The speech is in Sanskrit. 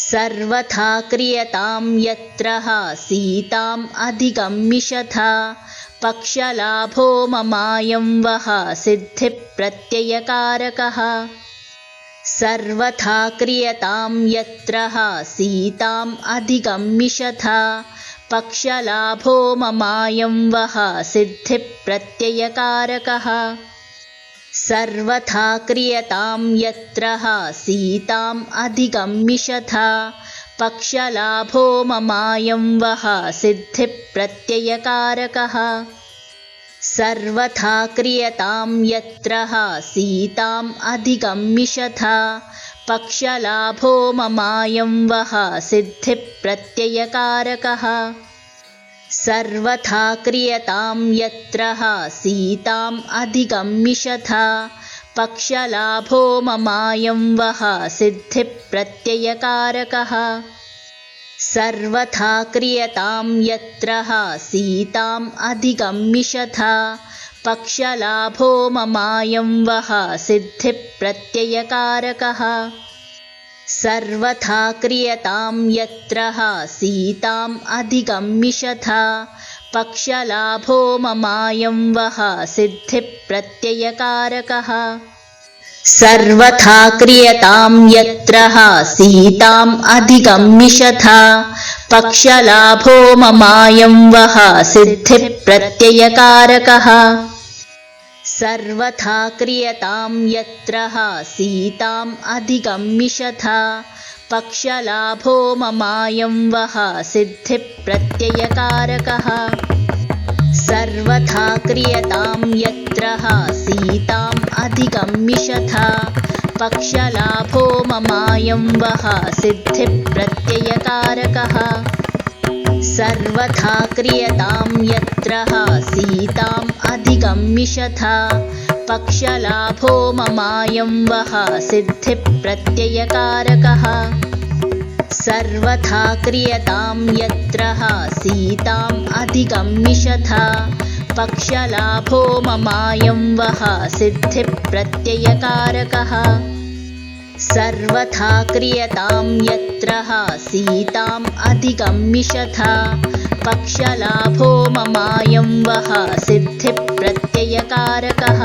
सर्वथा क्रियतां यत्र सीताम् अधिगम्मिषथा पक्षलाभो ममायं वः सिद्धिप्रत्ययकारकः। सर्वथा क्रियतां यत्र सीताम् अधिगम्मिषथा पक्षलाभो ममायं वः सिद्धिप्रत्ययकारकः सर्वथा क्रियतां यत्र सीताम् अधिगम्मिषथा पक्षलाभो ममायं वः सिद्धिप्रत्ययकारकः। सर्वथा क्रियतां यत्र सीताम् अधिगम्मिषथा पक्षलाभो ममायं वः सिद्धिप्रत्ययकारकः सर्वथा क्रियतां यत्र सीताम् अधिगम्मिषथा पक्षलाभो ममायं वः सिद्धिप्रत्ययकारकः। सर्वथा क्रियतां यत्र सीताम् अधिगम्मिषथा पक्षलाभो ममायं वः सिद्धिप्रत्ययकारकः सर्वथा क्रियतां यत्र सीताम् अधिगम्मिषथा पक्षलाभो ममायं वः सिद्धिप्रत्ययकारकः। सर्वथा क्रियतां यत्र सीताम् अधिगम्मिषथा पक्षलाभो ममायं वः सिद्धिप्रत्ययकारकः सर्वथा क्रियतां यत्र सीताम् अधिगम्मिषथा पक्षलाभो ममायं वः सिद्धिप्रत्ययकारकः। सर्वथा क्रियतां यत्र सीताम् अधिगम्मिषथा पक्षलाभो ममायं वः सिद्धिप्रत्ययकारकः। सर्वथा क्रियतां यत्र सीताम् अधिगम्मिषथा पक्षलाभो ममायं वः सिद्धिप्रत्ययकारकः। सर्वथा क्रियतां यत्र सीताम् अधिगम्मिषथा पक्षलाभो ममायं वः सिद्धिप्रत्ययकारकः सर्वथा क्रियतां यत्र सीताम् अधिगम्मिषथा पक्षलाभो ममायं वः सिद्धिप्रत्ययकारकः